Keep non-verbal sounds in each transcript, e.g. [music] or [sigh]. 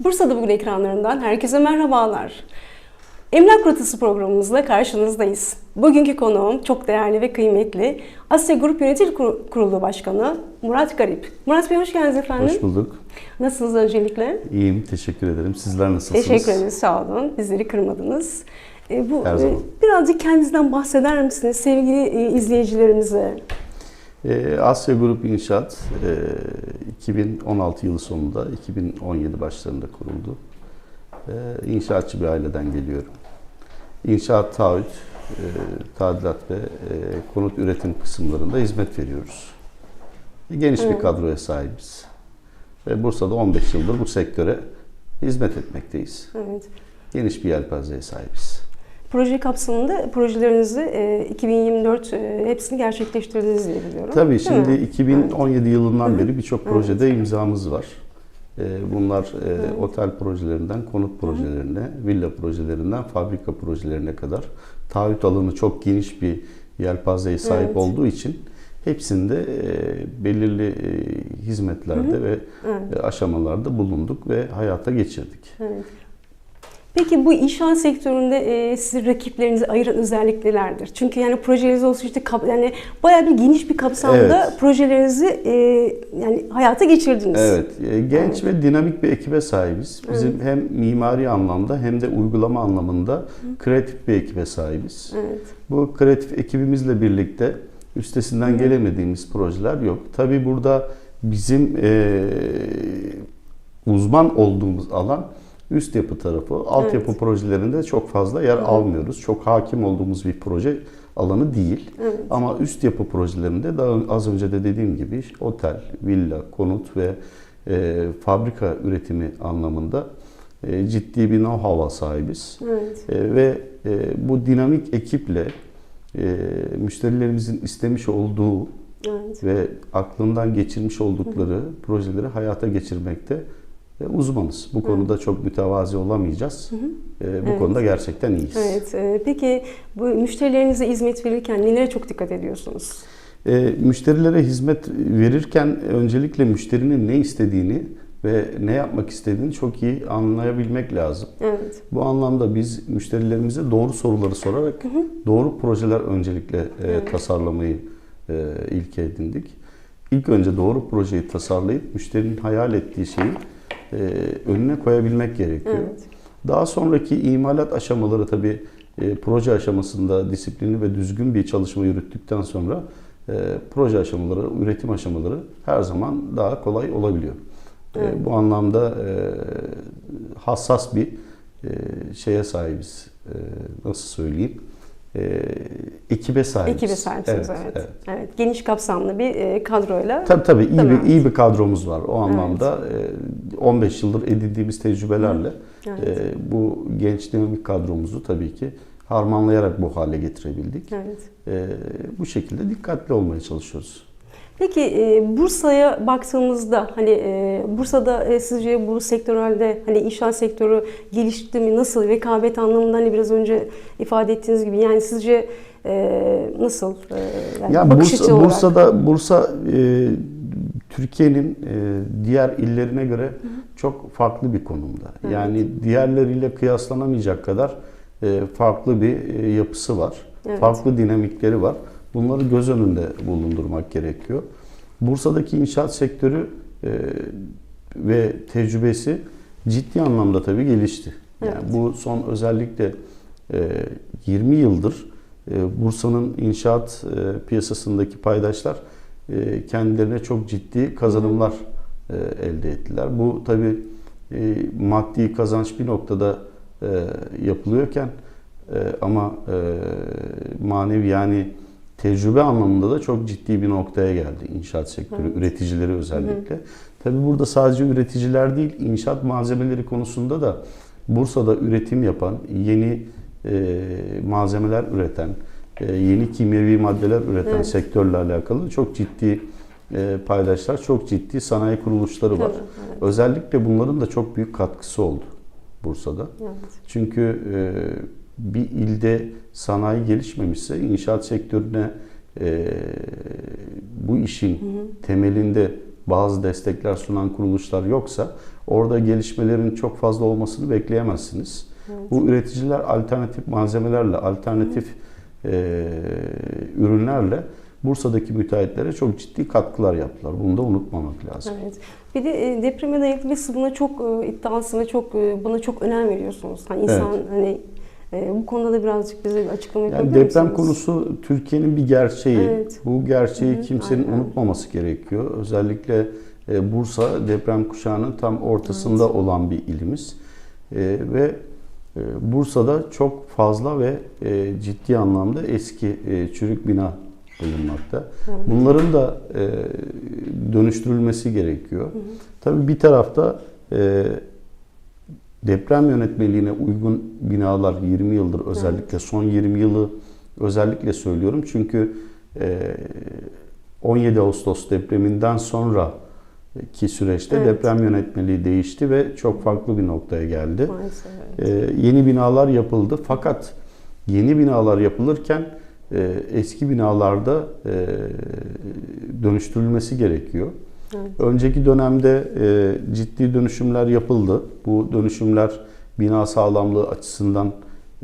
Bursa'da bugün ekranlarından herkese merhabalar. Emlak Rotası programımızla karşınızdayız. Bugünkü konuğum çok değerli ve kıymetli Asya Grup Yönetim Kur- Kurulu Başkanı Murat Garip. Murat Bey hoş geldiniz efendim. Hoş bulduk. Nasılsınız öncelikle? İyiyim, teşekkür ederim. Sizler nasılsınız? Teşekkür ederiz, sağ olun. Bizleri kırmadınız. E, bu Her e, zaman. birazcık kendinizden bahseder misiniz sevgili e, izleyicilerimize? Ee, Asya Grup İnşaat e, 2016 yılı sonunda, 2017 başlarında kuruldu. Ee, inşaatçı bir aileden geliyorum. İnşaat, taahhüt, e, tadilat ve e, konut üretim kısımlarında hizmet veriyoruz. Geniş bir kadroya sahibiz. Ve Bursa'da 15 yıldır bu sektöre hizmet etmekteyiz. Evet. Geniş bir yelpazeye sahibiz. Proje kapsamında projelerinizi e, 2024 e, hepsini gerçekleştirdiniz diye biliyorum. Tabii Değil şimdi mi? 2017 yılından Hı hı. beri birçok Evet. projede imzamız var. Ee, Bunlar e, otel projelerinden konut projelerine, villa projelerinden fabrika projelerine kadar taahhüt alanı çok geniş bir yelpazeye sahip Evet. olduğu için hepsinde e, belirli e, hizmetlerde ve Evet. e, aşamalarda bulunduk ve hayata geçirdik. Evet. Peki bu inşaat sektöründe e, sizi rakiplerinizi ayıran özelliklerdir. Çünkü yani projeniz olsun işte kap, yani bayağı bir geniş bir kapsamda Evet. projelerinizi e, yani hayata geçirdiniz. Evet, e, genç ve dinamik bir ekibe sahibiz. Bizim Evet. hem mimari anlamda hem de uygulama anlamında kreatif bir ekibe sahibiz. Evet. Bu kreatif ekibimizle birlikte üstesinden gelemediğimiz projeler yok. Tabii burada bizim e, uzman olduğumuz alan üst yapı tarafı. Altyapı Evet. projelerinde çok fazla yer Evet. almıyoruz. Çok hakim olduğumuz bir proje alanı değil. Evet. Ama üst yapı projelerinde daha az önce de dediğim gibi otel, villa, konut ve e, fabrika üretimi anlamında e, ciddi bir know-how'a sahibiz. Evet. E, ve e, bu dinamik ekiple e, müşterilerimizin istemiş olduğu Evet. ve aklından geçirmiş oldukları projeleri hayata geçirmekte uzmanız. Bu konuda çok mütevazi olamayacağız. E, bu Evet. konuda gerçekten iyiyiz. Evet. e, Peki bu müşterilerinize hizmet verirken nelere çok dikkat ediyorsunuz? E, müşterilere hizmet verirken öncelikle müşterinin ne istediğini ve ne yapmak istediğini çok iyi anlayabilmek lazım. Evet. Bu anlamda biz müşterilerimize doğru soruları sorarak doğru projeler öncelikle e, Evet. tasarlamayı e, ilke edindik. İlk önce doğru projeyi tasarlayıp müşterinin hayal ettiği şeyi e, önüne koyabilmek gerekiyor. Evet. Daha sonraki imalat aşamaları tabii e, proje aşamasında disiplinli ve düzgün bir çalışma yürüttükten sonra e, proje aşamaları, üretim aşamaları her zaman daha kolay olabiliyor. E, Evet. bu anlamda e, hassas bir e, şeye sahibiz. E, nasıl söyleyeyim? E, ekibe sahibiz. Ekibe sahipsiniz evet. evet. Evet. Geniş kapsamlı bir e, kadroyla. Tabii tabii iyi bir iyi bir kadromuz var. O anlamda e, 15 yıldır edindiğimiz tecrübelerle Evet. e, bu genç dinamik kadromuzu tabii ki harmanlayarak bu hale getirebildik. Evet. E, bu şekilde dikkatli olmaya çalışıyoruz. Peki e, Bursa'ya baktığımızda hani e, Bursa'da e, sizce bu sektörelde hani inşaat sektörü gelişti mi? Nasıl rekabet anlamında hani biraz önce ifade ettiğiniz gibi yani sizce e, nasıl e, yani Ya bakış Bursa, olarak? Bursa'da Bursa e, Türkiye'nin e, diğer illerine göre çok farklı bir konumda. Evet. Yani diğerleriyle kıyaslanamayacak kadar e, farklı bir e, yapısı var. Evet. Farklı dinamikleri var. Bunları göz önünde bulundurmak gerekiyor. Bursa'daki inşaat sektörü e, ve tecrübesi ciddi anlamda tabii gelişti. Yani Evet. bu son özellikle e, 20 yıldır e, Bursa'nın inşaat e, piyasasındaki paydaşlar e, kendilerine çok ciddi kazanımlar e, elde ettiler. Bu tabii e, maddi kazanç bir noktada e, yapılıyorken e, ama e, manevi yani tecrübe anlamında da çok ciddi bir noktaya geldi inşaat sektörü, Evet. üreticileri özellikle. Tabii burada sadece üreticiler değil, inşaat malzemeleri konusunda da Bursa'da üretim yapan, yeni e, malzemeler üreten, e, yeni kimyevi maddeler üreten Evet. sektörle alakalı çok ciddi e, paydaşlar, çok ciddi sanayi kuruluşları var. Tabii, evet. Özellikle bunların da çok büyük katkısı oldu Bursa'da. Evet. Çünkü e, bir ilde sanayi gelişmemişse inşaat sektörüne e, bu işin temelinde bazı destekler sunan kuruluşlar yoksa Orada gelişmelerin çok fazla olmasını bekleyemezsiniz. Bu üreticiler alternatif malzemelerle, alternatif e, ürünlerle Bursa'daki müteahhitlere çok ciddi katkılar yaptılar. Bunu da unutmamak lazım. Evet. Bir de e, depreme dayanıklı ve buna çok e, iddialısınız ve çok e, buna çok önem veriyorsunuz. Hani insan hani e, bu konuda da birazcık bize bir açıklama Yani yapabilir deprem misiniz? konusu Türkiye'nin bir gerçeği. Evet. Bu gerçeği Hı hı, kimsenin aynen. unutmaması gerekiyor. Özellikle e, Bursa deprem kuşağının tam ortasında olan bir ilimiz. E, ve e, Bursa'da çok fazla ve e, ciddi anlamda eski e, çürük bina bulunmakta. Evet. Bunların da e, dönüştürülmesi gerekiyor. Tabii bir tarafta e, deprem yönetmeliğine uygun binalar 20 yıldır özellikle son 20 yılı özellikle söylüyorum. Çünkü e, 17 Ağustos depreminden sonra ki süreçte Evet. deprem yönetmeliği değişti ve çok farklı bir noktaya geldi. Maalesef evet. Ee, yeni binalar yapıldı fakat yeni binalar yapılırken e, eski binalarda e, dönüştürülmesi gerekiyor. Evet. Önceki dönemde e, ciddi dönüşümler yapıldı. Bu dönüşümler bina sağlamlığı açısından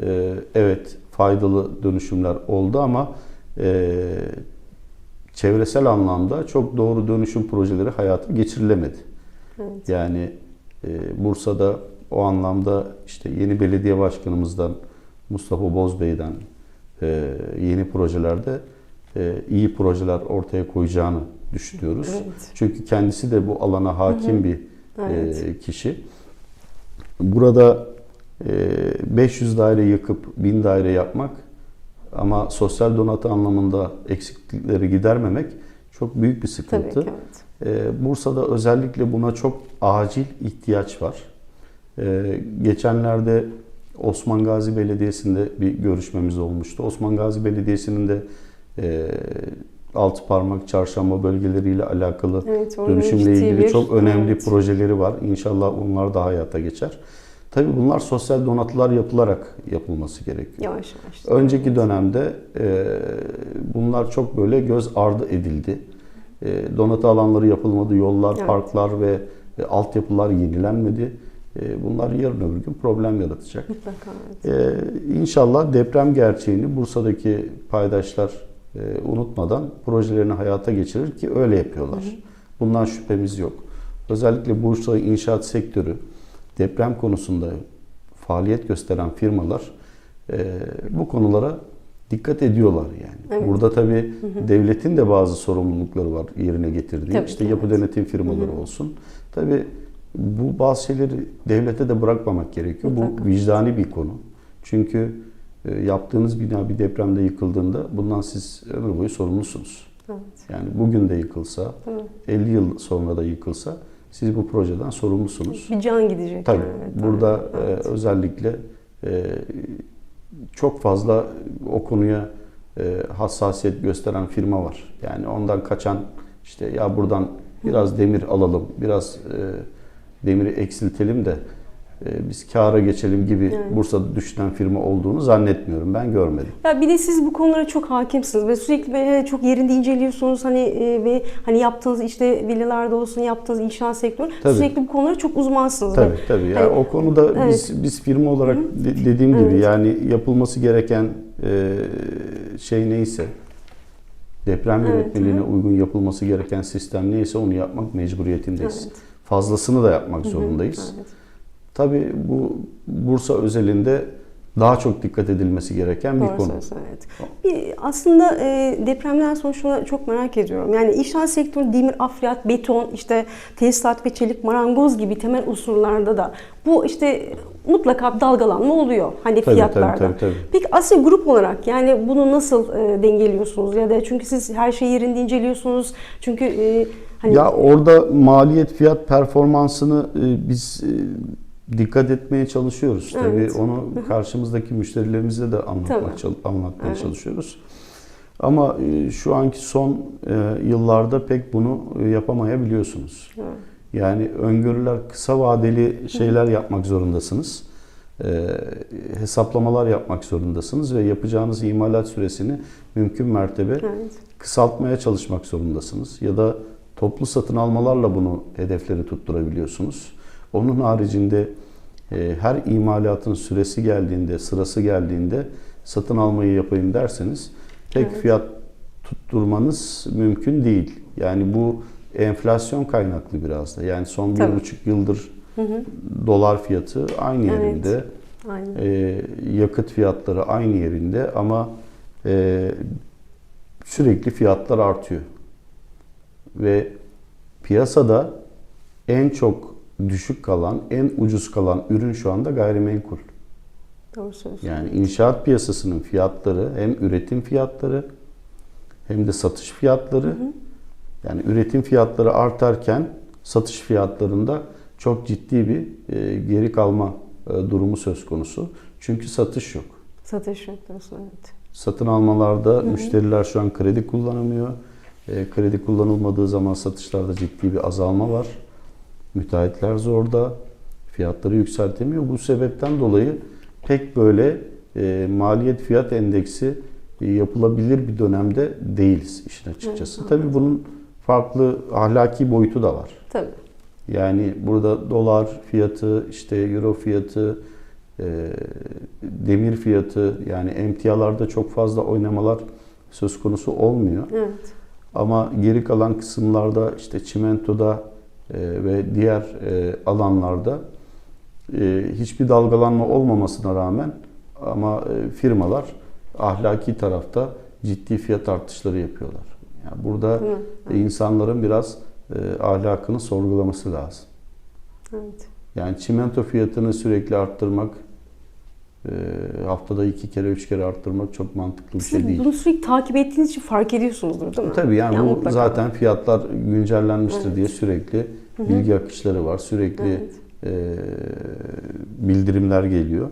e, evet faydalı dönüşümler oldu ama e, çevresel anlamda çok doğru dönüşüm projeleri hayata geçirilemedi. Evet. Yani e, Bursa'da o anlamda işte yeni belediye başkanımızdan Mustafa Bozbey'den e, yeni projelerde e, iyi projeler ortaya koyacağını düşünüyoruz. Evet. Çünkü kendisi de bu alana hakim bir Evet. e, kişi. Burada e, 500 daire yıkıp 1000 daire yapmak ama sosyal donatı anlamında eksiklikleri gidermemek çok büyük bir Tabii sıkıntı. ki evet. Ee, Bursa'da özellikle buna çok acil ihtiyaç var. Ee, Geçenlerde Osman Gazi Belediyesi'nde bir görüşmemiz olmuştu. Osman Gazi Belediyesi'nin de e, altı parmak çarşamba bölgeleriyle alakalı Evet, dönüşümle ilgili bir- çok önemli evet. projeleri var. İnşallah onlar da hayata geçer. Tabii bunlar sosyal donatılar yapılarak yapılması gerekiyor. Yavaş yavaş. Önceki dönemde e, bunlar çok böyle göz ardı edildi. E, donatı alanları yapılmadı, yollar, Evet. parklar ve e, altyapılar yenilenmedi. E, bunlar yarın öbür gün problem yaratacak. Mutlaka evet. E, inşallah deprem gerçeğini Bursa'daki paydaşlar e, unutmadan projelerini hayata geçirir ki öyle yapıyorlar. Bundan şüphemiz yok. Özellikle Bursa inşaat sektörü deprem konusunda faaliyet gösteren firmalar e, bu konulara dikkat ediyorlar yani. Evet. Burada tabii devletin de bazı sorumlulukları var yerine getirdiği. Tabii işte yapı evet. denetim firmaları olsun. Tabii bu bazı şeyleri devlete de bırakmamak gerekiyor. Mutlaka. Bu vicdani bir konu. Çünkü yaptığınız bina bir depremde yıkıldığında bundan siz ömür boyu sorumlusunuz. evet. Yani bugün de yıkılsa, Evet. 50 yıl sonra da yıkılsa siz bu projeden sorumlusunuz. Bir can gidecek. Tabii evet, burada evet. e, özellikle e, çok fazla o konuya e, hassasiyet gösteren firma var. Yani ondan kaçan işte ya buradan biraz demir alalım, biraz e, demiri eksiltelim de biz kâra geçelim gibi Evet. Bursa'da düşünen firma olduğunu zannetmiyorum. Ben görmedim. Ya bir de siz bu konulara çok hakimsiniz ve sürekli böyle çok yerinde inceliyorsunuz hani e, ve hani yaptığınız işte villalarda olsun yaptığınız inşaat sektörü Tabii. sürekli bu konulara çok uzmansınız. Tabii Ve tabii. Yani Hani- o konuda Evet. biz biz firma olarak de- dediğim gibi Evet. yani yapılması gereken e, şey neyse deprem Evet, yönetmeliğine hı. uygun yapılması gereken sistem neyse onu yapmak mecburiyetindeyiz. Evet. Fazlasını da yapmak zorundayız. Evet. Tabii bu Bursa özelinde daha çok dikkat edilmesi gereken bir Doğru konu. söylüyorsun, evet. Bir, aslında e, depremden sonra şunu çok merak ediyorum. Yani inşaat sektörü demir, afriyat, beton, işte tesisat ve çelik, marangoz gibi temel unsurlarda da bu işte mutlaka bir dalgalanma oluyor hani Tabii, fiyatlarda. tabii, tabii, tabii. Peki Asya grup olarak yani bunu nasıl e, dengeliyorsunuz ya da çünkü siz her şeyi yerinde inceliyorsunuz. Çünkü e, hani Ya orada maliyet fiyat performansını e, biz e, dikkat etmeye çalışıyoruz. Tabii Evet. onu karşımızdaki müşterilerimize de anlatmak Tabii. anlatmaya Evet. çalışıyoruz. Ama e, şu anki son e, yıllarda pek bunu e, yapamayabiliyorsunuz. Evet. Yani öngörüler kısa vadeli şeyler yapmak zorundasınız. Hesaplamalar yapmak zorundasınız ve yapacağınız imalat süresini mümkün mertebe evet. kısaltmaya çalışmak zorundasınız. Ya da toplu satın almalarla bunu hedefleri tutturabiliyorsunuz. Onun haricinde her imalatın süresi geldiğinde, sırası geldiğinde satın almayı yapayım derseniz tek Evet. fiyat tutturmanız mümkün değil. Yani bu enflasyon kaynaklı biraz da. Yani son bir Tabii. buçuk yıldır Hı hı. dolar fiyatı aynı Evet. yerinde. Aynen. E, yakıt fiyatları aynı yerinde ama e, sürekli fiyatlar artıyor. Ve piyasada en çok düşük kalan, en ucuz kalan ürün şu anda gayrimenkul. Doğru söylüyorsun. Yani inşaat piyasasının fiyatları hem üretim fiyatları hem de satış fiyatları. Yani üretim fiyatları artarken satış fiyatlarında çok ciddi bir e, geri kalma e, durumu söz konusu. Çünkü satış yok. Satış yok diyorsun evet. Satın almalarda müşteriler şu an kredi kullanamıyor. E, kredi kullanılmadığı zaman satışlarda ciddi bir azalma var. Müteahhitler zorda. Fiyatları yükseltemiyor. Bu sebepten dolayı pek böyle e, maliyet fiyat endeksi e, yapılabilir bir dönemde değiliz işin açıkçası. Evet, Tabii bunun farklı ahlaki boyutu da var. Tabii. Yani burada dolar fiyatı, işte euro fiyatı, e, demir fiyatı yani emtialarda çok fazla oynamalar söz konusu olmuyor. Evet. Ama geri kalan kısımlarda işte çimentoda ve diğer e, alanlarda e, hiçbir dalgalanma olmamasına rağmen ama e, firmalar ahlaki tarafta ciddi fiyat artışları yapıyorlar. Yani burada e, insanların biraz ahlakını sorgulaması lazım. Evet. Yani çimento fiyatını sürekli arttırmak, haftada iki kere, üç kere arttırmak çok mantıklı bir şey Siz değil. bunu sürekli takip ettiğiniz için fark ediyorsunuzdur değil mi? Tabii yani, Yani bu mutlaka. zaten fiyatlar güncellenmiştir Evet. diye sürekli bilgi akışları var. Sürekli Evet. e, bildirimler geliyor.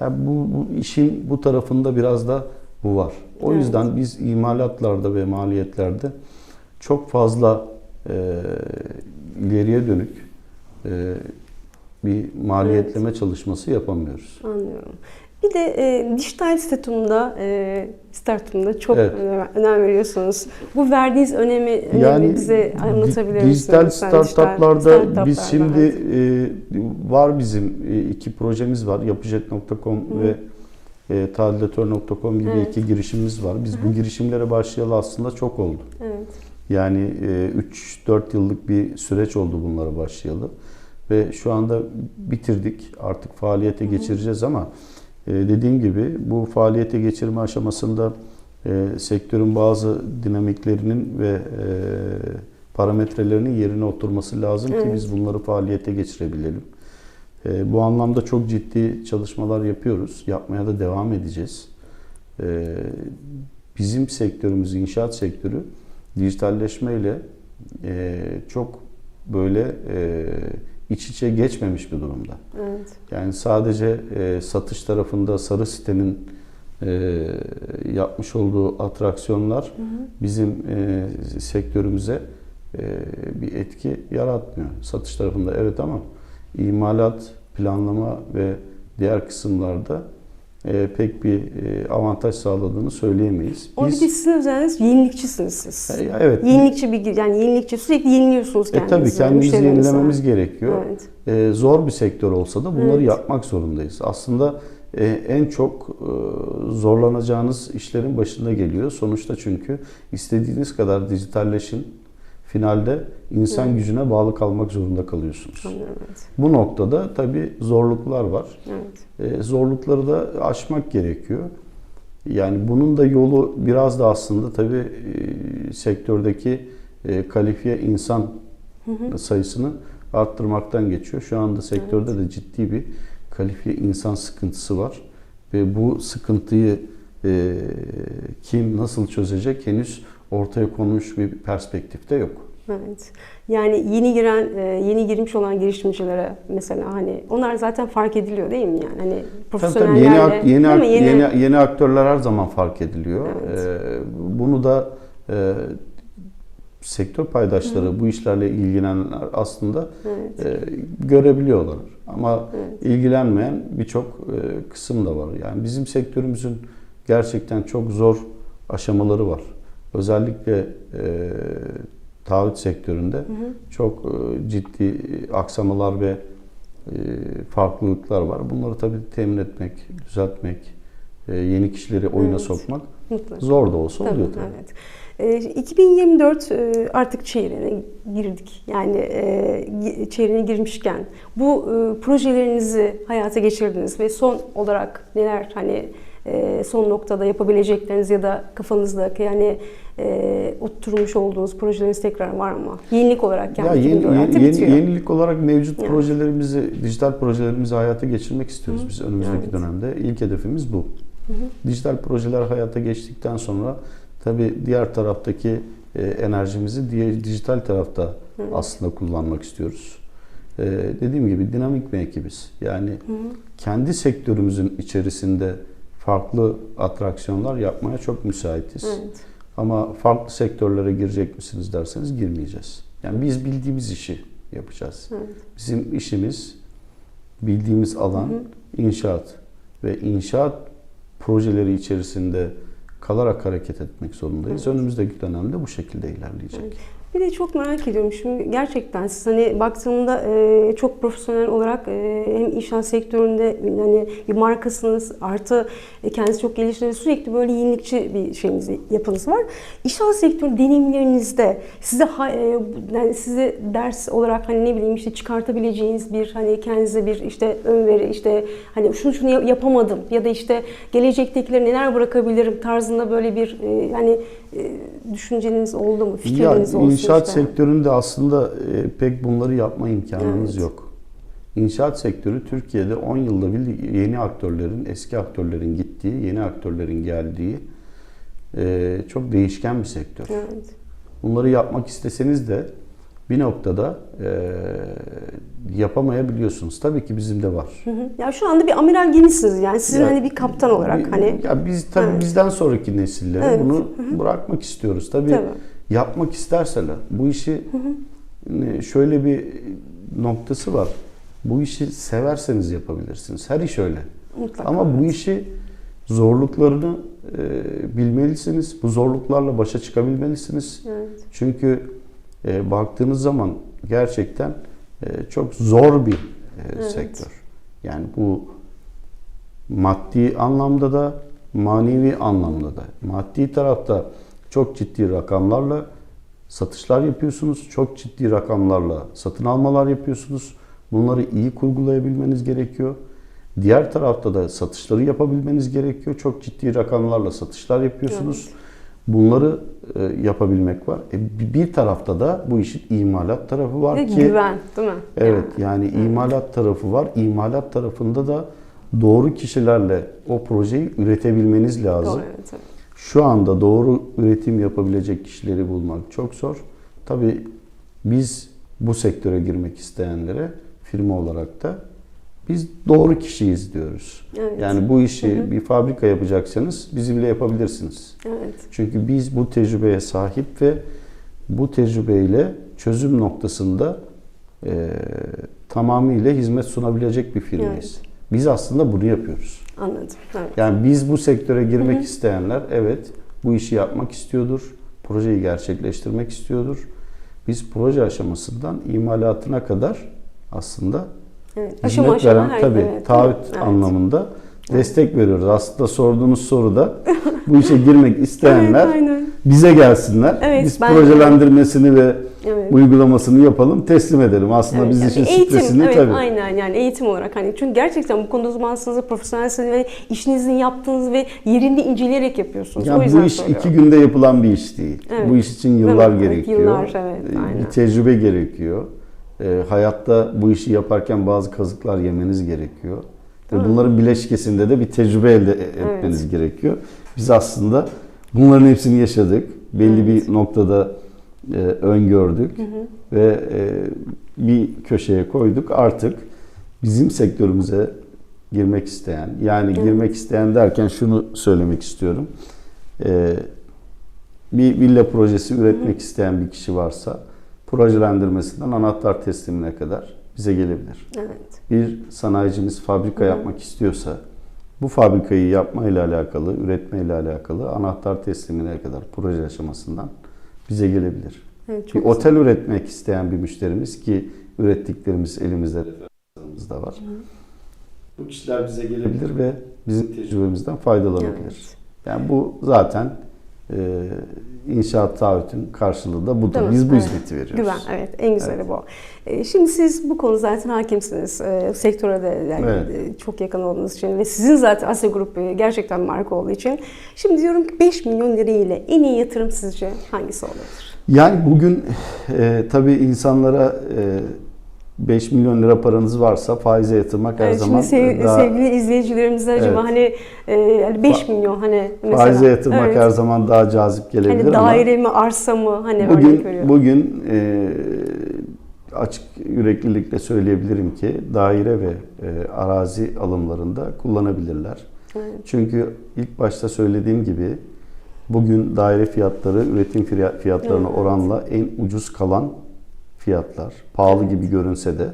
Yani bu, bu işin bu tarafında biraz da bu var. O Evet. yüzden biz imalatlarda ve maliyetlerde çok fazla e, ileriye dönük e, bir maliyetleme çalışması yapamıyoruz. Anlıyorum. Bir de e, dijital statumda, e, statumda çok Evet. önem, veriyorsunuz. Bu verdiğiniz önemi, önemi bize di- anlatabilir misiniz? Dijital startuplarda startuplarda, biz şimdi evet. e, var bizim e, iki projemiz var. Yapıjet.com ve e, tadilatör.com gibi Evet. iki girişimimiz var. Biz bu girişimlere başlayalı aslında çok oldu. Evet. Yani e, 3-4 yıllık bir süreç oldu bunlara başlayalı. Ve şu anda bitirdik. Artık faaliyete geçireceğiz ama dediğim gibi bu faaliyete geçirme aşamasında e, sektörün bazı dinamiklerinin ve e, parametrelerinin yerine oturması lazım ki Evet. biz bunları faaliyete geçirebilelim. E, bu anlamda çok ciddi çalışmalar yapıyoruz. Yapmaya da devam edeceğiz. E, bizim sektörümüz, inşaat sektörü dijitalleşmeyle e, çok böyle e, iç içe geçmemiş bir durumda. Evet. Yani sadece e, satış tarafında sarı sitenin e, yapmış olduğu atraksiyonlar bizim e, sektörümüze e, bir etki yaratmıyor. Satış tarafında evet ama imalat, planlama ve diğer kısımlarda e, pek bir e, avantaj sağladığını söyleyemeyiz. O bir de sizin özelliğiniz yenilikçisiniz siz. E, evet. Yenilikçi bir yani yenilikçi sürekli yeniliyorsunuz E kendinizi. tabii kendimizi müşterilerinize. yenilememiz gerekiyor. Evet. E, zor bir sektör olsa da bunları Evet. yapmak zorundayız. Aslında e, en çok e, zorlanacağınız işlerin başında geliyor. Sonuçta çünkü istediğiniz kadar dijitalleşin. Finalde insan Evet. gücüne bağlı kalmak zorunda kalıyorsunuz. Evet. Bu noktada tabii zorluklar var. Evet. E, zorlukları da aşmak gerekiyor. Yani bunun da yolu biraz da aslında tabii e, sektördeki e, kalifiye insan sayısını arttırmaktan geçiyor. Şu anda sektörde de ciddi bir kalifiye insan sıkıntısı var ve bu sıkıntıyı e, kim nasıl çözecek henüz ortaya konmuş bir perspektifte yok. Evet. Yani yeni giren, e, yeni girmiş olan girişimcilere mesela hani onlar zaten fark ediliyor değil mi yani? Hani Tabii profesyonellerle tabii yeni, ak- yeni, ak- mi? yeni, yeni, aktörler her zaman fark ediliyor. Evet. Ee, bunu da e, sektör paydaşları, bu işlerle ilgilenenler aslında Evet. e, görebiliyorlar. Ama Evet. ilgilenmeyen birçok e, kısım da var. Yani bizim sektörümüzün gerçekten çok zor aşamaları var. Özellikle e, taahhüt sektöründe çok e, ciddi aksamalar ve e, farklılıklar var. Bunları tabii temin etmek, düzeltmek, e, yeni kişileri oyuna Evet. sokmak Mutlaka. zor da olsa Tabii, oluyor tabii. evet. Ee, 2024 e, artık çeyreğine girdik. Yani çeyreğine girmişken bu projelerinizi hayata geçirdiniz ve son olarak neler hani e, son noktada yapabilecekleriniz ya da kafanızdaki yani e, oturmuş olduğunuz projeleriniz tekrar var mı? Yenilik olarak yani Ya yeni, 2024 artık yeni- bitiyor. yenilik olarak mevcut Yani. projelerimizi, dijital projelerimizi hayata geçirmek istiyoruz biz önümüzdeki Evet. dönemde. İlk hedefimiz bu. Dijital projeler hayata geçtikten sonra tabii diğer taraftaki e, enerjimizi diye dijital tarafta aslında kullanmak istiyoruz. E, dediğim gibi dinamik bir ekibiz. Yani kendi sektörümüzün içerisinde farklı atraksiyonlar yapmaya çok müsaitiz. Evet. Ama farklı sektörlere girecek misiniz derseniz girmeyeceğiz. Yani biz bildiğimiz işi yapacağız. Evet. Bizim işimiz bildiğimiz alan inşaat ve inşaat projeleri içerisinde kalarak hareket etmek zorundayız. Önümüzdeki dönemde bu şekilde ilerleyecek. Bir de çok merak ediyorum şimdi gerçekten siz hani baktığımda e, çok profesyonel olarak e, hem inşaat sektöründe yani bir markasınız artı e, kendinizi çok geliştiren sürekli böyle yenilikçi bir şeyiniz yapınız var. İnşaat sektörü deneyimlerinizde size e, yani size ders olarak hani ne bileyim işte çıkartabileceğiniz bir hani kendinize bir işte önveri işte hani şunu şunu yap- yapamadım ya da işte gelecektekileri neler bırakabilirim tarzında böyle bir e, yani e, düşünceniz oldu mu? Ya Fikirleriniz olsun inşaat işte. sektöründe aslında e, pek bunları yapma imkanınız Evet. yok. İnşaat sektörü Türkiye'de 10 yılda bir yeni aktörlerin, eski aktörlerin gittiği, yeni aktörlerin geldiği e, çok değişken bir sektör. Evet. Bunları yapmak isteseniz de bir noktada e, yapamayabiliyorsunuz. Tabii ki bizim de var. Hı hı. Ya şu anda bir amiral gemisiniz yani sizin Ya, hani bir kaptan olarak Bir- hani ya biz tabii Evet. bizden sonraki nesillere Evet. bunu bırakmak istiyoruz. Tabii, Tabii. Yapmak isterseler bu işi şöyle bir noktası var. Bu işi severseniz yapabilirsiniz. Her iş öyle. mutlaka. Ama bu işi zorluklarını e, bilmelisiniz. Bu zorluklarla başa çıkabilmelisiniz. Evet. Çünkü e, baktığınız zaman gerçekten e, çok zor bir e, Evet. sektör. Yani bu maddi anlamda da manevi anlamda da. Maddi tarafta çok ciddi rakamlarla satışlar yapıyorsunuz. Çok ciddi rakamlarla satın almalar yapıyorsunuz. Bunları iyi kurgulayabilmeniz gerekiyor. Diğer tarafta da satışları yapabilmeniz gerekiyor. Çok ciddi rakamlarla satışlar yapıyorsunuz. Bunları e, yapabilmek var. E, bir- tarafta da bu işin imalat tarafı var de ki güven değil mi? Evet yani imalat tarafı var. İmalat tarafında da doğru kişilerle o projeyi üretebilmeniz lazım. Doğru, evet, evet. Şu anda doğru üretim yapabilecek kişileri bulmak çok zor. Tabii biz bu sektöre girmek isteyenlere firma olarak da biz doğru kişiyiz diyoruz. Evet. Yani bu işi bir fabrika yapacaksanız bizimle yapabilirsiniz. Evet. Çünkü biz bu tecrübeye sahip ve bu tecrübeyle çözüm noktasında e, tamamıyla hizmet sunabilecek bir firmayız. Biz aslında bunu yapıyoruz. Anladım. Evet. Yani biz bu sektöre girmek isteyenler evet bu işi yapmak istiyordur. Projeyi gerçekleştirmek istiyordur. Biz proje aşamasından imalatına kadar aslında evet. hizmet Aşama aşama veren her tabii evet, taahhüt evet. anlamında destek veriyoruz. Aslında sorduğunuz soruda [laughs] bu işe girmek isteyenler Evet, aynen. Bize gelsinler. Evet, Biz ben- projelendirmesini ve Evet. uygulamasını yapalım, teslim edelim. Aslında Evet, biz yani işin eğitim, stresini evet, tabii. aynen yani eğitim olarak hani çünkü gerçekten bu konuda uzmansınız, profesyonelsiniz ve işinizin yaptığınız ve yerinde inceleyerek yapıyorsunuz. o Yani yüzden bu iş soruyorum. iki günde yapılan bir iş değil. Evet. Bu iş için yıllar Evet, gerekiyor. yıllar, evet, Ee, aynen. Bir tecrübe gerekiyor. Ee, hayatta bu işi yaparken bazı kazıklar yemeniz gerekiyor. Ve bunların bileşkesinde de bir tecrübe elde e- etmeniz gerekiyor. Biz aslında bunların hepsini yaşadık. Belli Evet. bir noktada e, öngördük ve e, bir köşeye koyduk. Artık bizim sektörümüze girmek isteyen, yani Evet. girmek isteyen derken şunu söylemek istiyorum. Ee, bir villa projesi üretmek isteyen bir kişi varsa projelendirmesinden anahtar teslimine kadar bize gelebilir. Evet. Bir sanayicimiz fabrika yapmak istiyorsa bu fabrikayı yapmayla alakalı, üretmeyle alakalı anahtar teslimine kadar proje aşamasından bize gelebilir. Evet, Bir güzel. otel üretmek isteyen bir müşterimiz ki ürettiklerimiz elimizde arkadaşlarımız da var. Bu kişiler bize gelebilir ve bizim tecrübemizden faydalanabilir. Evet. Yani bu zaten inşaat taahhütün karşılığı da budur. Değil mi? Biz bu Evet. hizmeti veriyoruz. Güven, evet. En güzeli bu. E, Şimdi siz bu konu zaten hakimsiniz. E, sektöre de yani Evet. e, çok yakın olduğunuz için ve sizin zaten Asya Grup e, gerçekten marka olduğu için. Şimdi diyorum ki 5 milyon lira ile en iyi yatırım sizce hangisi olabilir? Yani bugün e, tabii insanlara e, 5 milyon lira paranız varsa faize yatırmak her Evet, zaman sev- daha sevgili izleyicilerimize acaba Evet. hani e, yani 5 milyon hani mesela. faize yatırmak Evet. her zaman daha cazip gelebilir Hani daire mi, arsa mı hani örnek bugün veriyorum. bugün e, açık yüreklilikle söyleyebilirim ki daire ve e, arazi alımlarında kullanabilirler. Evet. Çünkü ilk başta söylediğim gibi bugün daire fiyatları üretim fiya- fiyatlarına Evet. oranla en ucuz kalan fiyatlar. Pahalı gibi görünse de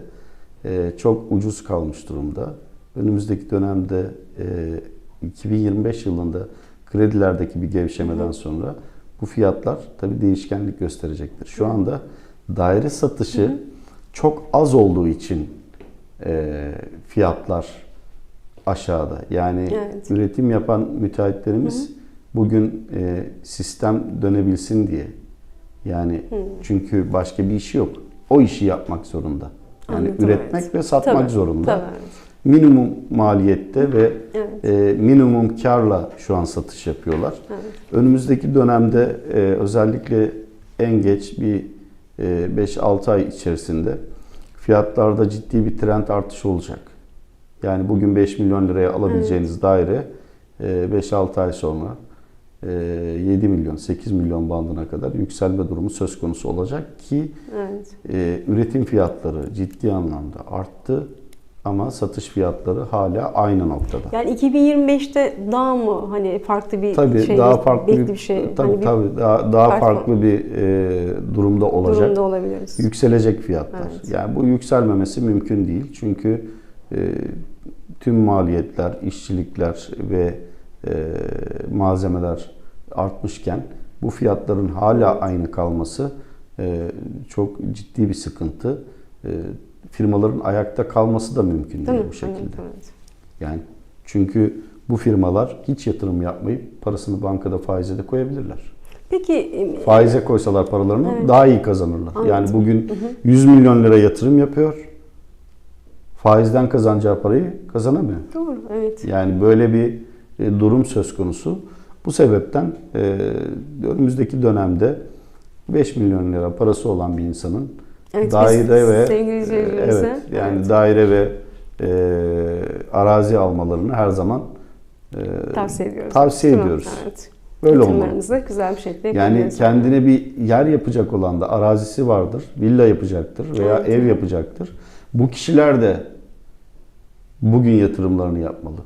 e, çok ucuz kalmış durumda. Önümüzdeki dönemde e, 2025 yılında kredilerdeki bir gevşemeden sonra bu fiyatlar tabii değişkenlik gösterecektir. Şu anda daire satışı çok az olduğu için e, fiyatlar aşağıda. Yani Evet. üretim yapan müteahhitlerimiz bugün e, sistem dönebilsin diye. Yani çünkü başka bir işi yok. O işi yapmak zorunda. Yani Anladım, üretmek evet. ve satmak Tabii, zorunda. Tabii, evet. Minimum maliyette ve Evet. e, minimum karla şu an satış yapıyorlar. Evet. Önümüzdeki dönemde e, özellikle en geç bir e, 5-6 ay içerisinde fiyatlarda ciddi bir trend artışı olacak. Yani bugün 5 milyon liraya alabileceğiniz daire e, 5-6 ay sonra e, 7 milyon, 8 milyon bandına kadar yükselme durumu söz konusu olacak ki Evet. e, üretim fiyatları ciddi anlamda arttı ama satış fiyatları hala aynı noktada. Yani 2025'te daha mı hani farklı bir Tabii şey, daha farklı bir, bir şey, tabii hani bir tabii daha, daha fark farklı bir e, durumda olacak. durumda olabiliriz. Yükselecek fiyatlar. Evet. Yani bu yükselmemesi mümkün değil. Çünkü e, tüm maliyetler, işçilikler ve malzemeler artmışken bu fiyatların hala aynı kalması e, çok ciddi bir sıkıntı. E, firmaların ayakta kalması da mümkün değil, Değil mi? bu şekilde. Evet, evet. Yani çünkü bu firmalar hiç yatırım yapmayıp parasını bankada faize de koyabilirler. Peki e, Faize koysalar paralarını Evet. daha iyi kazanırlar. Anladım. Yani bugün 100 milyon lira yatırım yapıyor. Faizden kazanacağı parayı kazanamıyor. doğru evet. Yani böyle bir e, durum söz konusu. Bu sebepten e, önümüzdeki dönemde 5 milyon lira parası olan bir insanın Evet, daire ve evet yani evet. daire ve e, arazi almalarını her zaman e, Tavsiye ediyoruz. tavsiye mi? ediyoruz. Evet. Böyle olmalı. Güzel bir şekilde Yani kendine bir yer yapacak olan da arazisi vardır, villa yapacaktır veya Evet. ev yapacaktır. Bu kişiler de bugün yatırımlarını yapmalı.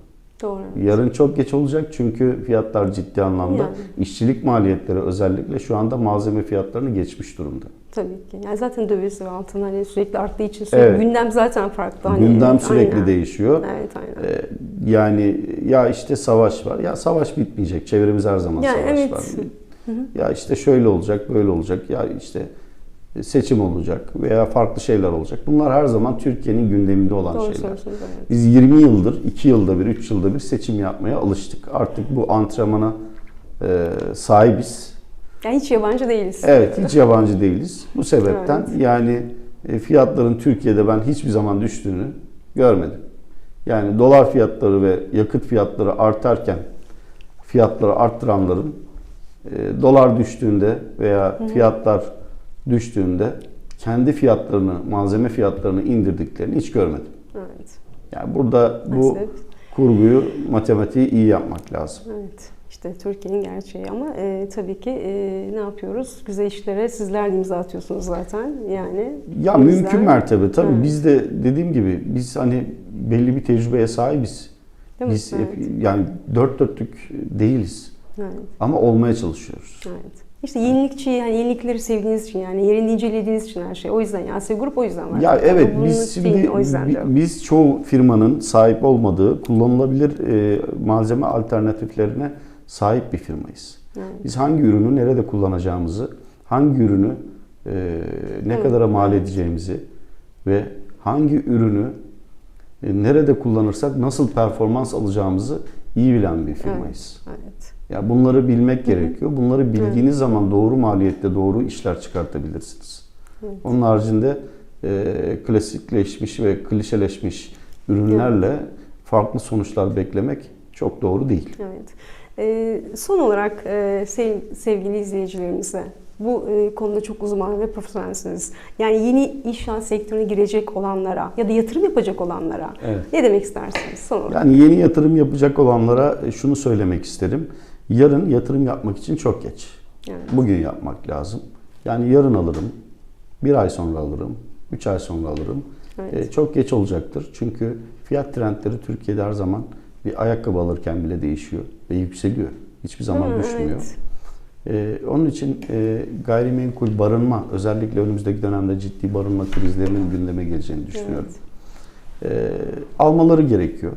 Doğru. Yarın çok geç olacak çünkü fiyatlar ciddi anlamda. Yani. işçilik maliyetleri özellikle şu anda malzeme fiyatlarını geçmiş durumda. Tabii ki. Yani zaten döviz ve altın hani sürekli arttığı için sürekli Evet. gündem zaten farklı. Hani, Gündem sürekli aynen. değişiyor. Evet aynen. Ee, yani ya işte savaş var. Ya savaş bitmeyecek. Çevremiz her zaman Yani savaş evet. var. Ya işte şöyle olacak, böyle olacak. Ya işte seçim olacak veya farklı şeyler olacak. Bunlar her zaman Türkiye'nin gündeminde olan Doğru şeyler. Evet. Biz 20 yıldır, 2 yılda bir, 3 yılda bir seçim yapmaya alıştık. Artık bu antrenmana e, sahibiz. Yani hiç yabancı değiliz. Evet, hiç yabancı değiliz. Bu sebepten yani e, fiyatların Türkiye'de ben hiçbir zaman düştüğünü görmedim. Yani dolar fiyatları ve yakıt fiyatları artarken fiyatları arttıranların e, dolar düştüğünde veya fiyatlar düştüğünde kendi fiyatlarını, malzeme fiyatlarını indirdiklerini hiç görmedim. Evet. Yani burada bu Maalesef. kurguyu, matematiği iyi yapmak lazım. Evet. İşte Türkiye'nin gerçeği ama e, tabii ki e, ne yapıyoruz? Güzel işlere sizler imza atıyorsunuz zaten. Yani Ya yüzden- mümkün mertebe tabii Evet. biz de dediğim gibi biz hani belli bir tecrübeye sahibiz. Değil? Biz Evet. hep, yani dört dörtlük değiliz Evet. ama olmaya çalışıyoruz. Evet. İşte yenilikçi yani yenilikleri sevdiğiniz için yani yerinde incelediğiniz için her şey. O yüzden ya Asya Grup o yüzden var. Ya zaten. evet Bunun biz değil, şimdi o yüzden bi- diyorum. biz çoğu firmanın sahip olmadığı kullanılabilir e, malzeme alternatiflerine sahip bir firmayız. Evet. Biz hangi ürünü nerede kullanacağımızı, hangi ürünü e, ne Evet, kadara mal evet. edeceğimizi ve hangi ürünü e, nerede kullanırsak nasıl performans alacağımızı iyi bilen bir firmayız. Evet. Ya bunları bilmek gerekiyor. Bunları bildiğiniz zaman doğru maliyette doğru işler çıkartabilirsiniz. Onun haricinde e, klasikleşmiş ve klişeleşmiş ürünlerle farklı sonuçlar beklemek çok doğru değil. Evet. Ee, son olarak e, sev- sevgili izleyicilerimize bu e, konuda çok uzman ve profesyonelsiniz. Yani yeni inşaat sektörüne girecek olanlara ya da yatırım yapacak olanlara Evet. ne demek istersiniz son olarak? Yani yeni yatırım yapacak olanlara e, şunu söylemek isterim. Yarın yatırım yapmak için çok geç. Evet. Bugün yapmak lazım. Yani yarın alırım, bir ay sonra alırım, üç ay sonra alırım. Evet. E, çok geç olacaktır. Çünkü fiyat trendleri Türkiye'de her zaman bir ayakkabı alırken bile değişiyor ve yükseliyor. Hiçbir zaman Hı, düşmüyor. evet. E, onun için e, gayrimenkul barınma, özellikle önümüzdeki dönemde ciddi barınma krizlerinin gündeme geleceğini düşünüyorum. E, almaları gerekiyor.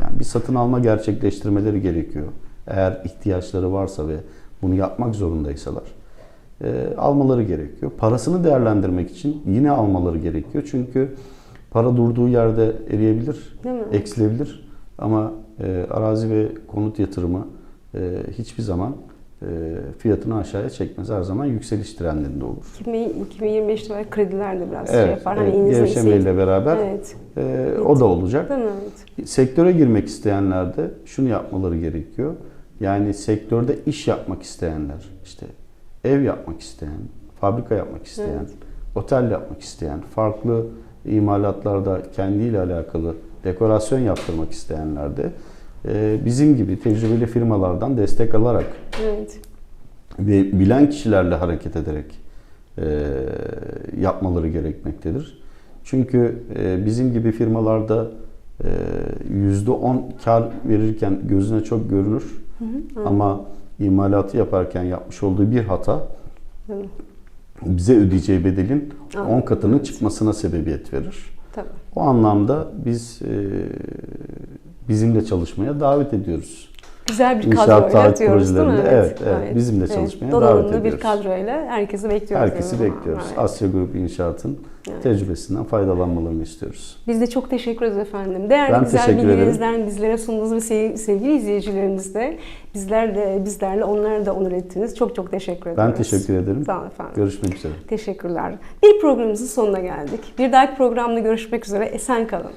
Yani bir satın alma gerçekleştirmeleri gerekiyor. Eğer ihtiyaçları varsa ve bunu yapmak zorundaysalar e, almaları gerekiyor. Parasını değerlendirmek için yine almaları gerekiyor. Çünkü para durduğu yerde eriyebilir, eksilebilir. Ama e, arazi ve konut yatırımı e, hiçbir zaman e, fiyatını aşağıya çekmez. Her zaman yükseliş trendinde olur. 2025'te belki krediler de biraz şey Evet, yapar. evet Hani gevşemeyle beraber Evet. e, o da olacak. Değil mi? Evet. Sektöre girmek isteyenler de şunu yapmaları gerekiyor. Yani sektörde iş yapmak isteyenler, işte ev yapmak isteyen, fabrika yapmak isteyen, Evet. otel yapmak isteyen, farklı imalatlarda kendiyle alakalı dekorasyon yaptırmak isteyenler de e, bizim gibi tecrübeli firmalardan destek alarak Evet. ve bilen kişilerle hareket ederek e, yapmaları gerekmektedir. Çünkü e, bizim gibi firmalarda e, yüzde 10 kar verirken gözüne çok görünür ama imalatı yaparken yapmış olduğu bir hata mi? bize ödeyeceği bedelin Aa, 10 katının çıkmasına sebebiyet verir. Tabii. O anlamda biz e, bizimle çalışmaya davet ediyoruz. Güzel bir taahhüt diyoruz değil mi? projelerinde, evet, evet, bizimle çalışmaya davet Donanımlı bir ediyoruz. kadroyla herkesi bekliyoruz. Herkesi bekliyoruz. Evet. Asya Grup İnşaat'ın Evet. tecrübesinden faydalanmalarını istiyoruz. Biz de çok teşekkür ederiz efendim. Değerli Ben güzel teşekkür ederim. bilgilerinizden bizlere sunduğunuz ve sev- sevgili izleyicilerimiz de bizler de bizlerle onları da onur ettiniz. Çok çok teşekkür ederiz. Ben teşekkür ederim. Sağ olun efendim. Görüşmek üzere. Teşekkürler. Bir programımızın sonuna geldik. Bir dahaki programda görüşmek üzere. Esen kalın.